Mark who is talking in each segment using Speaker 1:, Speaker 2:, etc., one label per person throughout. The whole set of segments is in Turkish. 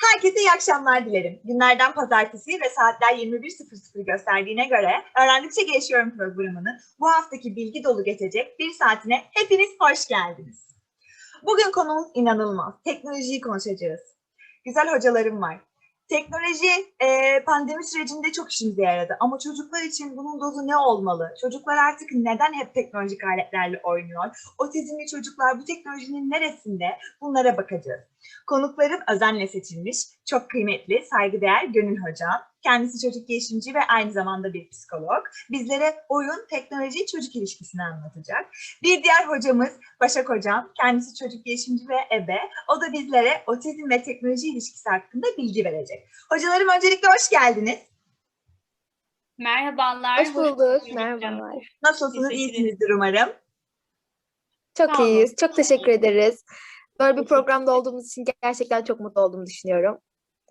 Speaker 1: Herkese iyi akşamlar dilerim. Günlerden pazartesi ve saatler 21.00 gösterdiğine göre Öğrendikçe Gelişiyorum programının bu haftaki bilgi dolu geçecek bir saatine hepiniz hoş geldiniz. Bugün konumuz inanılmaz. Teknolojiyi konuşacağız. Güzel hocalarım var. Teknoloji e, pandemi sürecinde çok işimize yaradı ama çocuklar için bunun dozu ne olmalı? Çocuklar artık neden hep teknolojik aletlerle oynuyor? Otizmli çocuklar bu teknolojinin neresinde? Bunlara bakacağız. Konuklarım özenle seçilmiş, çok kıymetli, saygıdeğer Gönül Hocam. Kendisi çocuk gelişimci ve aynı zamanda bir psikolog. Bizlere oyun, teknoloji, çocuk ilişkisini anlatacak. Bir diğer hocamız Başak Hocam. Kendisi çocuk gelişimci ve ebe. O da bizlere otizm ve teknoloji ilişkisi hakkında bilgi verecek. Hocalarım öncelikle hoş geldiniz.
Speaker 2: Merhabalar.
Speaker 3: Hoş bulduk.
Speaker 2: bulduk.
Speaker 3: Merhabalar.
Speaker 1: Nasılsınız? İyisinizdir umarım.
Speaker 3: Çok
Speaker 2: olun.
Speaker 3: iyiyiz. Çok teşekkür ederiz. Böyle bir programda olduğumuz için gerçekten çok mutlu olduğumu düşünüyorum.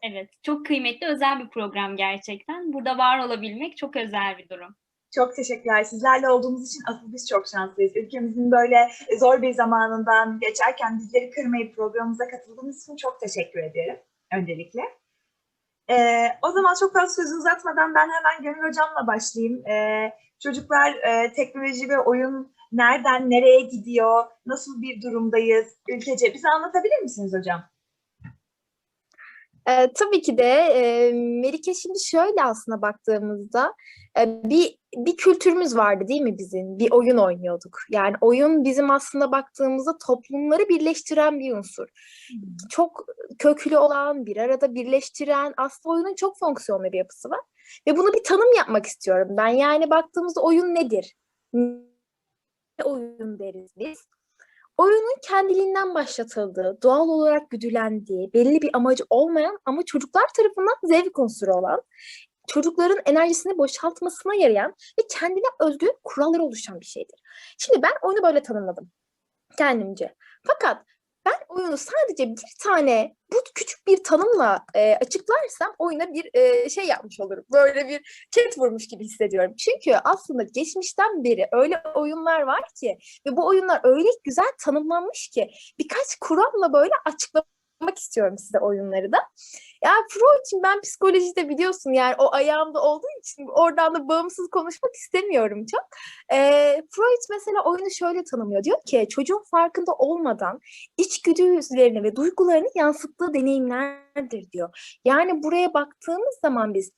Speaker 2: Evet, çok kıymetli, özel bir program gerçekten. Burada var olabilmek çok özel bir durum.
Speaker 1: Çok teşekkürler. Sizlerle olduğumuz için asıl biz çok şanslıyız. Ülkemizin böyle zor bir zamanından geçerken bizleri kırmayıp programımıza katıldığınız için çok teşekkür ederim öncelikle. Ee, o zaman çok fazla sözü uzatmadan ben hemen Gönül Hocam'la başlayayım. Ee, çocuklar e, teknoloji ve oyun nereden nereye gidiyor, nasıl bir durumdayız ülkece bize anlatabilir misiniz hocam?
Speaker 3: Ee, tabii ki de e, Melike şimdi şöyle aslında baktığımızda e, bir bir kültürümüz vardı değil mi bizim? Bir oyun oynuyorduk. Yani oyun bizim aslında baktığımızda toplumları birleştiren bir unsur. Çok köklü olan, bir arada birleştiren aslında oyunun çok fonksiyonlu bir yapısı var. Ve bunu bir tanım yapmak istiyorum ben. Yani baktığımızda oyun nedir? Oyun deriz biz? Oyunun kendiliğinden başlatıldığı, doğal olarak güdülendiği, belli bir amacı olmayan ama çocuklar tarafından zevk unsuru olan, çocukların enerjisini boşaltmasına yarayan ve kendine özgü kuralları oluşan bir şeydir. Şimdi ben oyunu böyle tanımladım kendimce. Fakat ben oyunu sadece bir tane bu küçük bir tanımla e, açıklarsam oyuna bir e, şey yapmış olurum. Böyle bir ket vurmuş gibi hissediyorum. Çünkü aslında geçmişten beri öyle oyunlar var ki ve bu oyunlar öyle güzel tanımlanmış ki birkaç kuralla böyle açıklamak istiyorum size oyunları da. Ya Freud'cim ben psikolojide biliyorsun yani o ayağımda olduğu için oradan da bağımsız konuşmak istemiyorum çok. Ee, Freud mesela oyunu şöyle tanımlıyor. Diyor ki çocuğun farkında olmadan içgüdülerini ve duygularını yansıttığı deneyimlerdir diyor. Yani buraya baktığımız zaman biz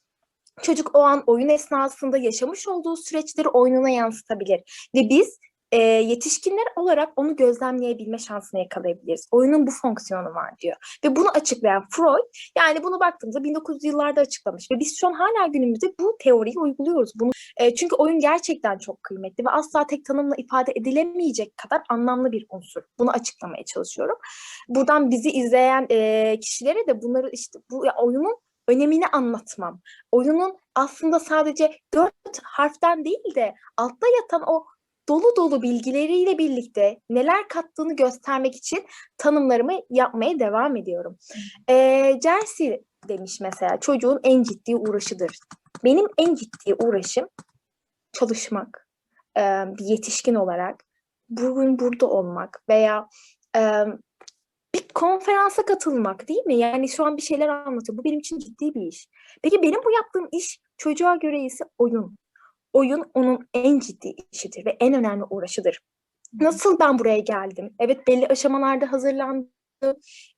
Speaker 3: çocuk o an oyun esnasında yaşamış olduğu süreçleri oyununa yansıtabilir. Ve biz e, yetişkinler olarak onu gözlemleyebilme şansını yakalayabiliriz. Oyunun bu fonksiyonu var diyor. Ve bunu açıklayan Freud, yani bunu baktığımızda 1900'lü yıllarda açıklamış ve biz şu an hala günümüzde bu teoriyi uyguluyoruz. Bunu e, çünkü oyun gerçekten çok kıymetli ve asla tek tanımla ifade edilemeyecek kadar anlamlı bir unsur. Bunu açıklamaya çalışıyorum. Buradan bizi izleyen e, kişilere de bunları işte bu ya, oyunun önemini anlatmam. Oyunun aslında sadece dört harften değil de altta yatan o dolu dolu bilgileriyle birlikte neler kattığını göstermek için tanımlarımı yapmaya devam ediyorum. Ee, Jersey demiş mesela çocuğun en ciddi uğraşıdır. Benim en ciddi uğraşım çalışmak, e, bir yetişkin olarak bugün burada olmak veya e, bir konferansa katılmak değil mi? Yani şu an bir şeyler anlatıyor. Bu benim için ciddi bir iş. Peki benim bu yaptığım iş çocuğa göre ise oyun. Oyun onun en ciddi işidir ve en önemli uğraşıdır. Nasıl ben buraya geldim? Evet belli aşamalarda hazırlandım.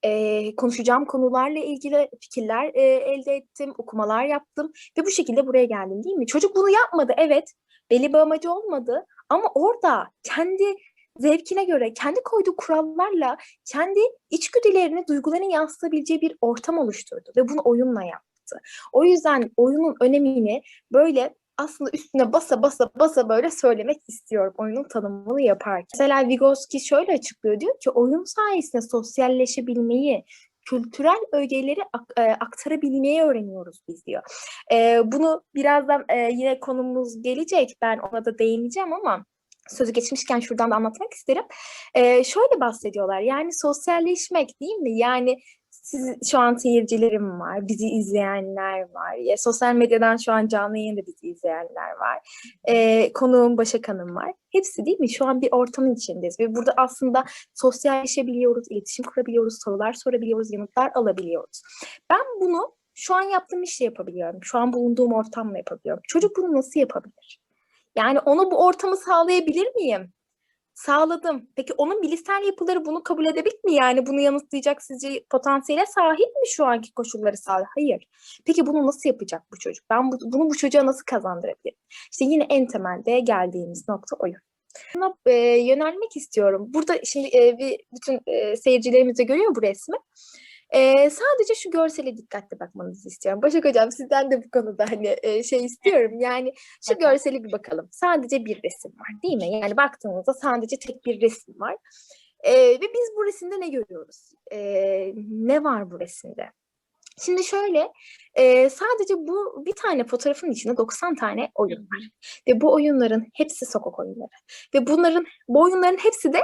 Speaker 3: Ee, konuşacağım konularla ilgili fikirler e, elde ettim, okumalar yaptım ve bu şekilde buraya geldim değil mi? Çocuk bunu yapmadı evet. Belli bir amacı olmadı ama orada kendi zevkine göre, kendi koyduğu kurallarla kendi içgüdülerini, duygularını yansıtabileceği bir ortam oluşturdu ve bunu oyunla yaptı. O yüzden oyunun önemini böyle aslında üstüne basa basa basa böyle söylemek istiyorum oyunun tanımını yaparken. Mesela Vygotsky şöyle açıklıyor diyor ki oyun sayesinde sosyalleşebilmeyi, kültürel ögeleri e, aktarabilmeyi öğreniyoruz biz diyor. E, bunu birazdan e, yine konumuz gelecek ben ona da değineceğim ama sözü geçmişken şuradan da anlatmak isterim. E, şöyle bahsediyorlar yani sosyalleşmek değil mi? Yani siz şu an seyircilerim var, bizi izleyenler var. Ya, sosyal medyadan şu an canlı yayında bizi izleyenler var. Ee, konuğum Başak Hanım var. Hepsi değil mi? Şu an bir ortamın içindeyiz ve burada aslında sosyalleşebiliyoruz, iletişim kurabiliyoruz, sorular sorabiliyoruz, yanıtlar alabiliyoruz. Ben bunu şu an yaptığım işle yapabiliyorum. Şu an bulunduğum ortamla yapabiliyorum. Çocuk bunu nasıl yapabilir? Yani ona bu ortamı sağlayabilir miyim? Sağladım. Peki onun bilişsel yapıları bunu kabul edebilir mi? Yani bunu yanıtlayacak sizce potansiyele sahip mi şu anki koşulları sağlıyor? Hayır. Peki bunu nasıl yapacak bu çocuk? Ben bu, bunu bu çocuğa nasıl kazandırabilirim? İşte yine en temelde geldiğimiz nokta oyun. Buna e, yönelmek istiyorum. Burada şimdi e, bir bütün e, seyircilerimiz de görüyor bu resmi. E, sadece şu görsele dikkatli bakmanızı istiyorum. Başak Hocam sizden de bu konuda hani e, şey istiyorum. Yani şu görsele bir bakalım. Sadece bir resim var değil mi? Yani baktığınızda sadece tek bir resim var. E, ve biz bu resimde ne görüyoruz? E, ne var bu resimde? Şimdi şöyle, e, sadece bu bir tane fotoğrafın içinde 90 tane oyun var. Ve bu oyunların hepsi sokak oyunları. Ve bunların, bu oyunların hepsi de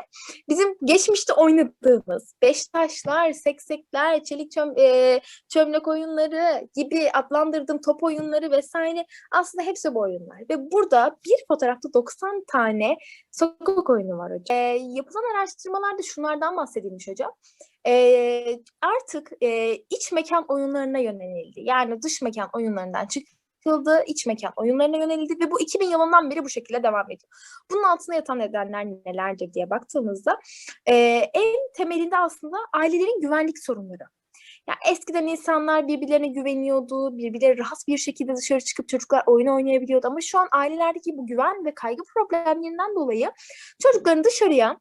Speaker 3: bizim geçmişte oynadığımız beş taşlar, seksekler, çelik çöm, e, çömlek oyunları gibi adlandırdığım top oyunları vesaire aslında hepsi bu oyunlar. Ve burada bir fotoğrafta 90 tane sokak oyunu var hocam. E, yapılan araştırmalarda şunlardan bahsedilmiş hocam. E, artık e, iç mekan oyunlarına yönelildi. Yani dış mekan oyunlarından çıkıldı, iç mekan oyunlarına yönelildi ve bu 2000 yılından beri bu şekilde devam ediyor. Bunun altına yatan nedenler nelerdir diye baktığımızda e, en temelinde aslında ailelerin güvenlik sorunları. Ya eskiden insanlar birbirlerine güveniyordu, birbirleri rahat bir şekilde dışarı çıkıp çocuklar oyun oynayabiliyordu. Ama şu an ailelerdeki bu güven ve kaygı problemlerinden dolayı çocukların dışarıya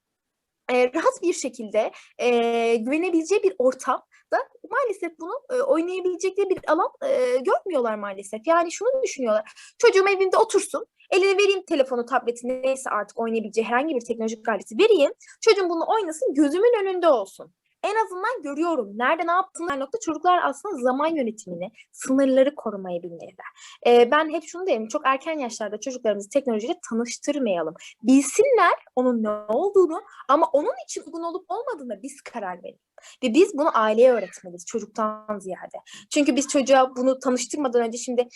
Speaker 3: e, rahat bir şekilde e, güvenebileceği bir ortam da maalesef bunu e, oynayabilecekleri bir alan e, görmüyorlar maalesef. Yani şunu düşünüyorlar. Çocuğum evinde otursun, eline vereyim telefonu, tableti neyse artık oynayabileceği herhangi bir teknolojik aleti vereyim. Çocuğum bunu oynasın, gözümün önünde olsun. En azından görüyorum. Nerede ne yaptığını nokta çocuklar aslında zaman yönetimini, sınırları korumayı bilmeliler. Ee, ben hep şunu derim. Çok erken yaşlarda çocuklarımızı teknolojiyle tanıştırmayalım. Bilsinler onun ne olduğunu ama onun için uygun olup olmadığına biz karar verelim. Ve biz bunu aileye öğretmeliyiz çocuktan ziyade. Çünkü biz çocuğa bunu tanıştırmadan önce şimdi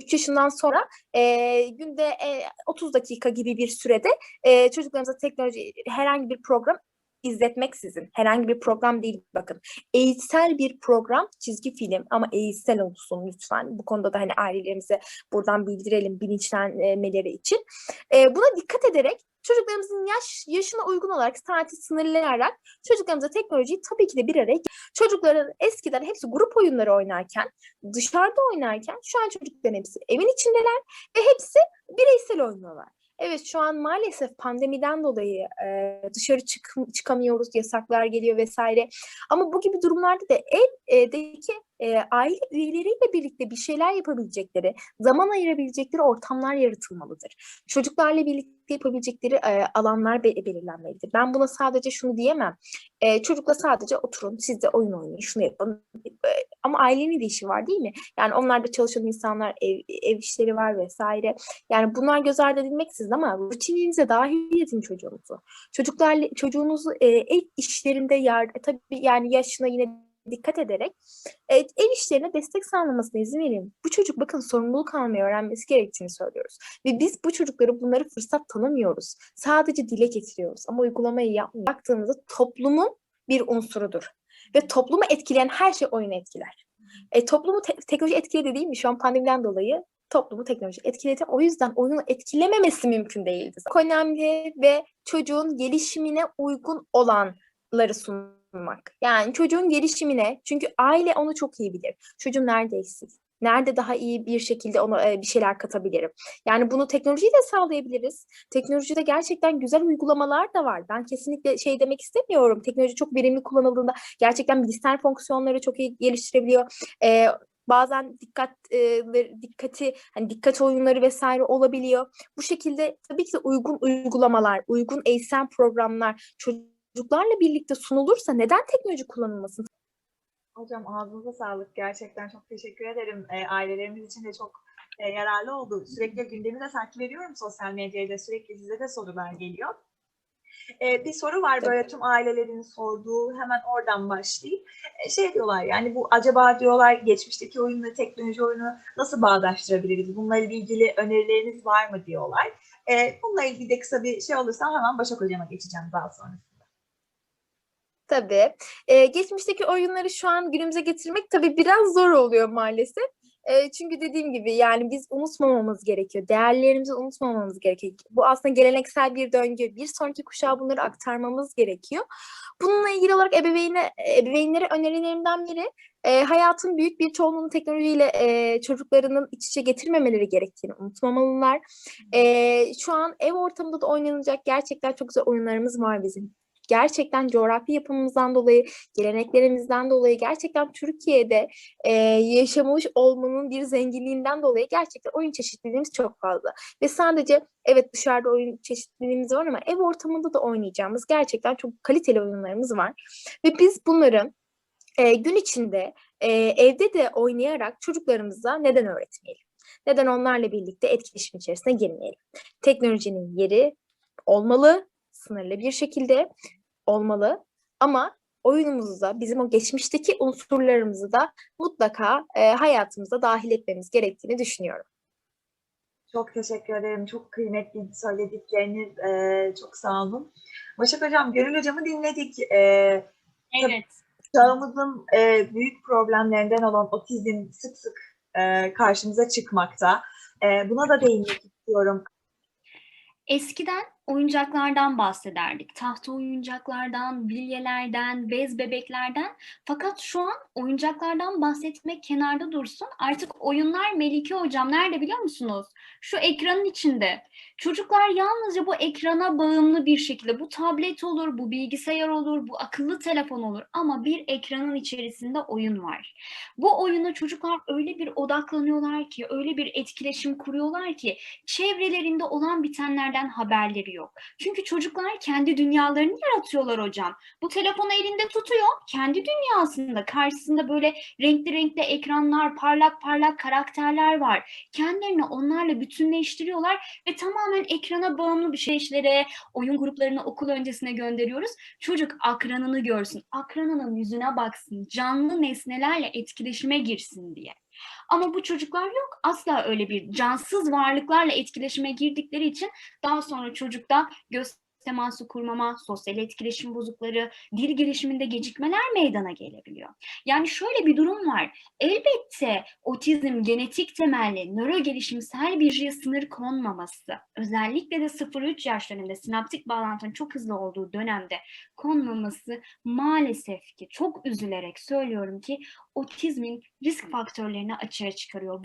Speaker 3: 3 yaşından sonra e, günde e, 30 dakika gibi bir sürede e, çocuklarımıza teknoloji herhangi bir program izletmeksizin herhangi bir program değil bakın. Eğitsel bir program çizgi film ama eğitsel olsun lütfen. Bu konuda da hani ailelerimize buradan bildirelim bilinçlenmeleri için. E, buna dikkat ederek çocuklarımızın yaş yaşına uygun olarak saati sınırlayarak çocuklarımıza teknolojiyi tabii ki de bir araya çocukların eskiden hepsi grup oyunları oynarken dışarıda oynarken şu an çocukların hepsi evin içindeler ve hepsi bireysel oynuyorlar. Evet şu an maalesef pandemiden dolayı e, dışarı çık çıkamıyoruz, yasaklar geliyor vesaire. Ama bu gibi durumlarda da evdeki e, aile üyeleriyle birlikte bir şeyler yapabilecekleri, zaman ayırabilecekleri ortamlar yaratılmalıdır. Çocuklarla birlikte yapabilecekleri e, alanlar be belirlenmelidir. Ben buna sadece şunu diyemem. E, çocukla sadece oturun, siz de oyun oynayın, şunu yapın. E, ama ailenin de işi var değil mi? Yani onlar da çalışan insanlar, ev, ev işleri var vesaire. Yani bunlar göz ardı edilmeksizin ama rutininize dahil edin çocuğunuzu. Çocuklarla çocuğunuzu e, ev işlerinde yar, e, tabii yani yaşına yine dikkat ederek e, ev işlerine destek sağlamasına izin verin. Bu çocuk bakın sorumluluk almayı öğrenmesi gerektiğini söylüyoruz. Ve biz bu çocukları bunları fırsat tanımıyoruz. Sadece dile getiriyoruz. Ama uygulamayı yapmıyor. Baktığınızda toplumun bir unsurudur. Ve toplumu etkileyen her şey oyunu etkiler. E, toplumu te- teknoloji etkiledi değil mi? Şu an pandemiden dolayı toplumu teknoloji etkiledi. O yüzden oyunu etkilememesi mümkün değildi. Önemli ve çocuğun gelişimine uygun olanları sunmak. Yani çocuğun gelişimine çünkü aile onu çok iyi bilir. Çocuğum nerede? Nerede daha iyi bir şekilde ona e, bir şeyler katabilirim? Yani bunu teknolojiyle sağlayabiliriz. Teknolojide gerçekten güzel uygulamalar da var. Ben kesinlikle şey demek istemiyorum. Teknoloji çok verimli kullanıldığında gerçekten bilgisayar fonksiyonları çok iyi geliştirebiliyor. E, bazen dikkat e, dikkati hani dikkat oyunları vesaire olabiliyor. Bu şekilde tabii ki de uygun uygulamalar, uygun eğitsel programlar çocuklarla birlikte sunulursa neden teknoloji kullanılmasın?
Speaker 1: Hocam ağzınıza sağlık. Gerçekten çok teşekkür ederim. E, ailelerimiz için de çok e, yararlı oldu. Sürekli gündemi de takip ediyorum sosyal medyada. Sürekli size de sorular geliyor. Ee, bir soru var böyle tüm ailelerin sorduğu hemen oradan başlayayım. Ee, şey diyorlar yani bu acaba diyorlar geçmişteki oyunla teknoloji oyunu nasıl bağdaştırabiliriz? Bununla ilgili önerileriniz var mı diyorlar. Ee, bununla ilgili de kısa bir şey olursa hemen Başak Hocam'a geçeceğim daha sonra.
Speaker 3: Tabii. Ee, geçmişteki oyunları şu an günümüze getirmek tabii biraz zor oluyor maalesef. Ee, çünkü dediğim gibi yani biz unutmamamız gerekiyor. Değerlerimizi unutmamamız gerekiyor. Bu aslında geleneksel bir döngü. Bir sonraki kuşağa bunları aktarmamız gerekiyor. Bununla ilgili olarak ebeveyne, ebeveynlere önerilerimden biri e, hayatın büyük bir çoğunluğunu teknolojiyle e, çocuklarının iç içe getirmemeleri gerektiğini unutmamalılar. E, şu an ev ortamında da oynanacak gerçekten çok güzel oyunlarımız var bizim gerçekten coğrafi yapımızdan dolayı, geleneklerimizden dolayı gerçekten Türkiye'de e, yaşamış olmanın bir zenginliğinden dolayı gerçekten oyun çeşitliliğimiz çok fazla. Ve sadece evet dışarıda oyun çeşitliliğimiz var ama ev ortamında da oynayacağımız gerçekten çok kaliteli oyunlarımız var. Ve biz bunları e, gün içinde e, evde de oynayarak çocuklarımıza neden öğretmeyelim? Neden onlarla birlikte etkileşim içerisine girmeyelim? Teknolojinin yeri olmalı, sınırlı bir şekilde olmalı ama oyunumuzu da bizim o geçmişteki unsurlarımızı da mutlaka e, hayatımıza dahil etmemiz gerektiğini düşünüyorum.
Speaker 1: Çok teşekkür ederim. Çok kıymetli söyledikleriniz. Ee, çok sağ olun. Başak Hocam, Gönül Hocam'ı dinledik. Ee,
Speaker 2: Evet.
Speaker 1: çağımızın e, büyük problemlerinden olan otizm sık sık e, karşımıza çıkmakta. E, buna da değinmek istiyorum.
Speaker 2: Eskiden oyuncaklardan bahsederdik. Tahta oyuncaklardan, bilyelerden, bez bebeklerden. Fakat şu an oyuncaklardan bahsetmek kenarda dursun. Artık oyunlar Melike Hocam nerede biliyor musunuz? Şu ekranın içinde. Çocuklar yalnızca bu ekrana bağımlı bir şekilde bu tablet olur, bu bilgisayar olur, bu akıllı telefon olur ama bir ekranın içerisinde oyun var. Bu oyuna çocuklar öyle bir odaklanıyorlar ki, öyle bir etkileşim kuruyorlar ki çevrelerinde olan bitenlerden haberleri yok. Çünkü çocuklar kendi dünyalarını yaratıyorlar hocam. Bu telefonu elinde tutuyor, kendi dünyasında karşısında böyle renkli renkli ekranlar, parlak parlak karakterler var. Kendilerini onlarla bütünleştiriyorlar ve tamamen ekrana bağımlı bir şeylere, oyun gruplarını okul öncesine gönderiyoruz. Çocuk akranını görsün, akranının yüzüne baksın, canlı nesnelerle etkileşime girsin diye. Ama bu çocuklar yok. Asla öyle bir cansız varlıklarla etkileşime girdikleri için daha sonra çocukta göz teması kurmama, sosyal etkileşim bozukları, dil gelişiminde gecikmeler meydana gelebiliyor. Yani şöyle bir durum var. Elbette otizm genetik temelli nöro gelişimsel bir sınır konmaması, özellikle de 0-3 yaş döneminde sinaptik bağlantının çok hızlı olduğu dönemde konmaması maalesef ki çok üzülerek söylüyorum ki otizmin risk faktörlerini açığa çıkarıyor.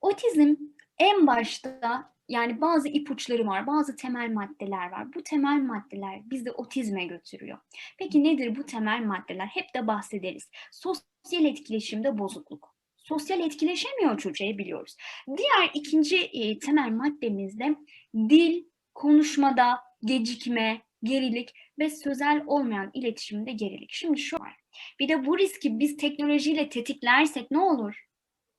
Speaker 2: Otizm en başta yani bazı ipuçları var, bazı temel maddeler var. Bu temel maddeler bizi otizme götürüyor. Peki nedir bu temel maddeler? Hep de bahsederiz. Sosyal etkileşimde bozukluk. Sosyal etkileşemiyor çocuğu biliyoruz. Diğer ikinci e, temel maddemizde dil, konuşmada gecikme, gerilik ve sözel olmayan iletişimde gerilik. Şimdi şu var. Bir de bu riski biz teknolojiyle tetiklersek ne olur?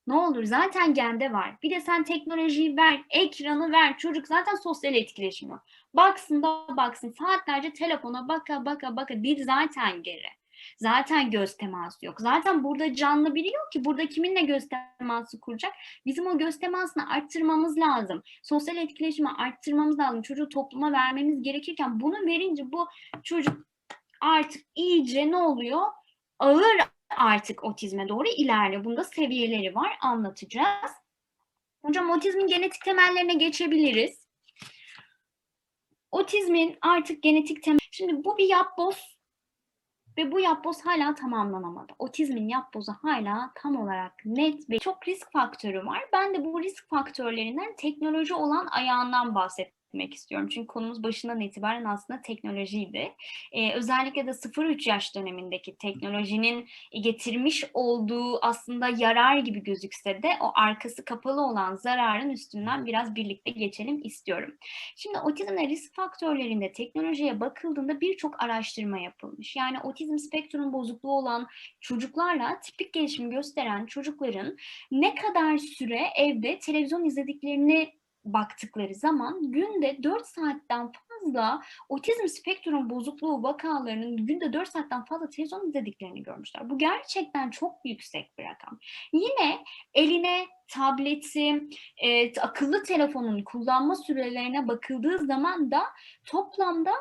Speaker 2: Ne olur zaten gende var. Bir de sen teknolojiyi ver, ekranı ver. Çocuk zaten sosyal etkileşim yok. Baksın da baksın. Saatlerce telefona baka baka baka. Dil zaten geri. Zaten göz teması yok. Zaten burada canlı biri yok ki. Burada kiminle göz teması kuracak? Bizim o göz temasını arttırmamız lazım. Sosyal etkileşimi arttırmamız lazım. Çocuğu topluma vermemiz gerekirken bunu verince bu çocuk artık iyice ne oluyor? Ağır artık otizme doğru ilerliyor. Bunda seviyeleri var. Anlatacağız. Hocam otizmin genetik temellerine geçebiliriz. Otizmin artık genetik temel... Şimdi bu bir yapboz ve bu yapboz hala tamamlanamadı. Otizmin yapbozu hala tam olarak net ve çok risk faktörü var. Ben de bu risk faktörlerinden teknoloji olan ayağından bahsetmek istiyorum. Çünkü konumuz başından itibaren aslında teknolojiydi. Ee, özellikle de 0-3 yaş dönemindeki teknolojinin getirmiş olduğu aslında yarar gibi gözükse de o arkası kapalı olan zararın üstünden biraz birlikte geçelim istiyorum. Şimdi otizmle risk faktörlerinde teknolojiye bakıldığında birçok araştırma yapılmış. Yani otizm spektrum bozukluğu olan çocuklarla tipik gelişim gösteren çocukların ne kadar süre evde televizyon izlediklerini baktıkları zaman günde 4 saatten baktığımızda otizm spektrum bozukluğu vakalarının günde 4 saatten fazla televizyon izlediklerini görmüşler. Bu gerçekten çok yüksek bir rakam. Yine eline tableti, e, akıllı telefonun kullanma sürelerine bakıldığı zaman da toplamda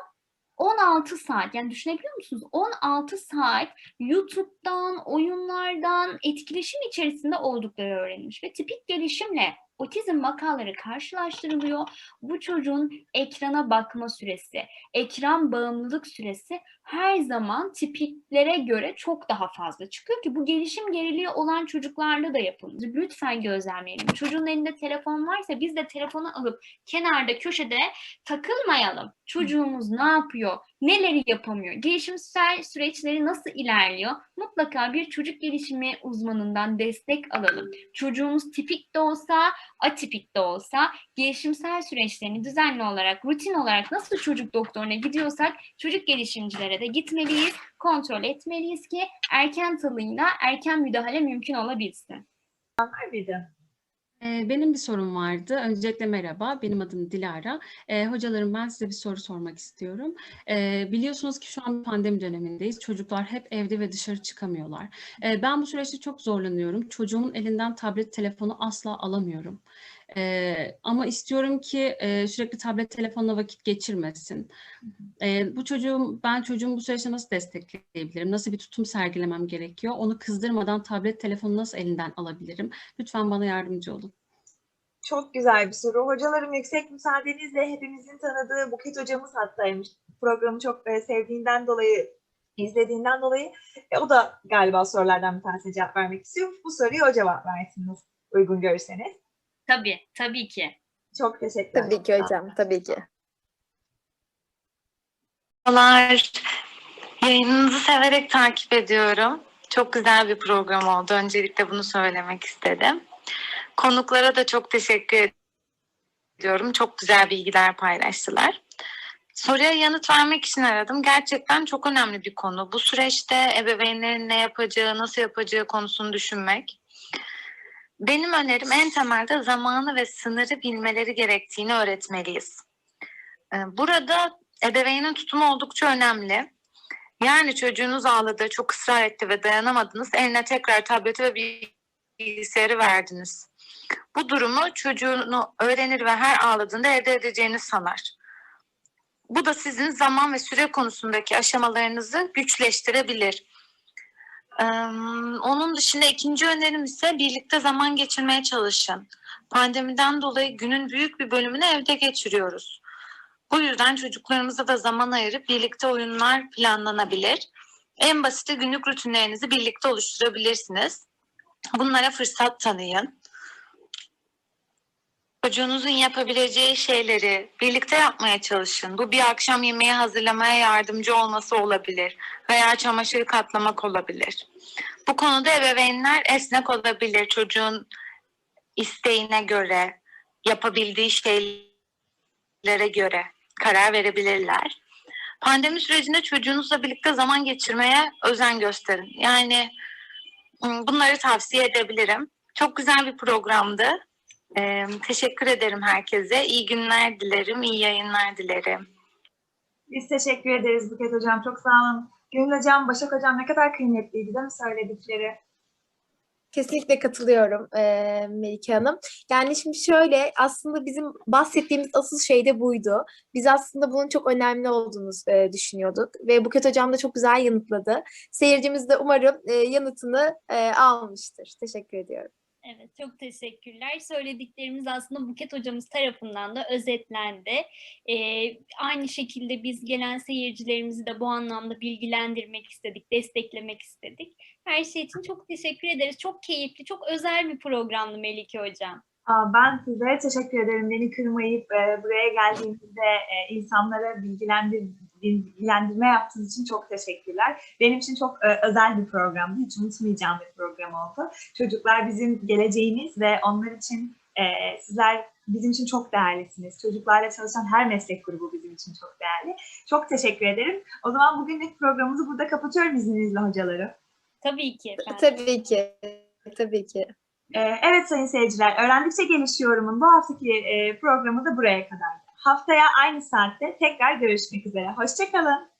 Speaker 2: 16 saat yani düşünebiliyor musunuz? 16 saat YouTube'dan, oyunlardan etkileşim içerisinde oldukları öğrenilmiş ve tipik gelişimle otizm vakaları karşılaştırılıyor. Bu çocuğun ekrana bakma süresi, ekran bağımlılık süresi her zaman tipiklere göre çok daha fazla çıkıyor ki bu gelişim geriliği olan çocuklarda da yapılmış. Lütfen gözlemleyelim. Çocuğun elinde telefon varsa biz de telefonu alıp kenarda köşede takılmayalım. Çocuğumuz ne yapıyor? Neleri yapamıyor? Gelişimsel süreçleri nasıl ilerliyor? Mutlaka bir çocuk gelişimi uzmanından destek alalım. Çocuğumuz tipik de olsa, atipik de olsa gelişimsel süreçlerini düzenli olarak, rutin olarak nasıl çocuk doktoruna gidiyorsak çocuk gelişimcilere de gitmeliyiz, kontrol etmeliyiz ki erken tanıyla erken müdahale mümkün olabilsin.
Speaker 1: Var mıydı?
Speaker 4: Benim bir sorum vardı. Öncelikle merhaba, benim adım Dilara. Ee, hocalarım ben size bir soru sormak istiyorum. Ee, biliyorsunuz ki şu an pandemi dönemindeyiz. Çocuklar hep evde ve dışarı çıkamıyorlar. Ee, ben bu süreçte çok zorlanıyorum. Çocuğumun elinden tablet, telefonu asla alamıyorum. Ee, ama istiyorum ki e, sürekli tablet, telefonla vakit geçirmesin. Ee, bu çocuğum, ben çocuğumu bu süreçte nasıl destekleyebilirim? Nasıl bir tutum sergilemem gerekiyor? Onu kızdırmadan tablet, telefonu nasıl elinden alabilirim? Lütfen bana yardımcı olun.
Speaker 1: Çok güzel bir soru. Hocalarım yüksek müsaadenizle hepimizin tanıdığı Buket hocamız hastaymış. Programı çok e, sevdiğinden dolayı, izlediğinden dolayı e, o da galiba sorulardan bir tanesine cevap vermek istiyor. Bu soruyu o cevap versin uygun görürseniz.
Speaker 2: Tabii, tabii ki.
Speaker 1: Çok teşekkürler.
Speaker 3: Tabii ki hocam, tabii ki.
Speaker 5: Merhabalar. Yayınınızı severek takip ediyorum. Çok güzel bir program oldu. Öncelikle bunu söylemek istedim. Konuklara da çok teşekkür ediyorum. Çok güzel bilgiler paylaştılar. Soruya yanıt vermek için aradım. Gerçekten çok önemli bir konu. Bu süreçte ebeveynlerin ne yapacağı, nasıl yapacağı konusunu düşünmek. Benim önerim en temelde zamanı ve sınırı bilmeleri gerektiğini öğretmeliyiz. Ee, Burada ebeveynin tutumu oldukça önemli. Yani çocuğunuz ağladı, çok ısrar etti ve dayanamadınız. Eline tekrar tableti ve bilgisayarı verdiniz. Bu durumu çocuğunu öğrenir ve her ağladığında elde edeceğini sanar. Bu da sizin zaman ve süre konusundaki aşamalarınızı güçleştirebilir. Onun dışında ikinci önerim ise birlikte zaman geçirmeye çalışın. Pandemiden dolayı günün büyük bir bölümünü evde geçiriyoruz. Bu yüzden çocuklarımıza da zaman ayırıp birlikte oyunlar planlanabilir. En basiti günlük rutinlerinizi birlikte oluşturabilirsiniz. Bunlara fırsat tanıyın. Çocuğunuzun yapabileceği şeyleri birlikte yapmaya çalışın. Bu bir akşam yemeği hazırlamaya yardımcı olması olabilir veya çamaşır katlamak olabilir. Bu konuda ebeveynler esnek olabilir çocuğun isteğine göre, yapabildiği şeylere göre karar verebilirler. Pandemi sürecinde çocuğunuzla birlikte zaman geçirmeye özen gösterin. Yani bunları tavsiye edebilirim. Çok güzel bir programdı. Ee, teşekkür ederim herkese. İyi günler dilerim, iyi yayınlar dilerim.
Speaker 1: Biz teşekkür ederiz Buket hocam. Çok sağ olun. Gönül hocam, Başak hocam ne kadar kıymetliydi değil mi söyledikleri?
Speaker 3: Kesinlikle katılıyorum eee Melike Hanım. Yani şimdi şöyle aslında bizim bahsettiğimiz asıl şey de buydu. Biz aslında bunun çok önemli olduğunu eee, düşünüyorduk ve Buket Hocam da çok güzel yanıtladı. Seyircimiz de umarım eee, yanıtını eee, almıştır. Teşekkür ediyorum.
Speaker 2: Evet, çok teşekkürler. Söylediklerimiz aslında Buket hocamız tarafından da özetlendi. Ee, aynı şekilde biz gelen seyircilerimizi de bu anlamda bilgilendirmek istedik, desteklemek istedik. Her şey için çok teşekkür ederiz. Çok keyifli, çok özel bir programdı Melike hocam.
Speaker 1: Ben size teşekkür ederim. Beni kırmayıp e, buraya geldiğinizde e, insanlara bilgilendir, bilgilendirme yaptığınız için çok teşekkürler. Benim için çok e, özel bir programdı. Hiç unutmayacağım bir program oldu. Çocuklar bizim geleceğimiz ve onlar için e, sizler bizim için çok değerlisiniz. Çocuklarla çalışan her meslek grubu bizim için çok değerli. Çok teşekkür ederim. O zaman bugünlük programımızı burada kapatıyorum izninizle hocalarım.
Speaker 2: Tabii ki efendim.
Speaker 3: Tabii ki. Tabii ki.
Speaker 1: Ee, Evet sayın seyirciler, Öğrendikçe Gelişiyorum'un bu haftaki e, programı da buraya kadar. Haftaya aynı saatte tekrar görüşmek üzere. Hoşçakalın.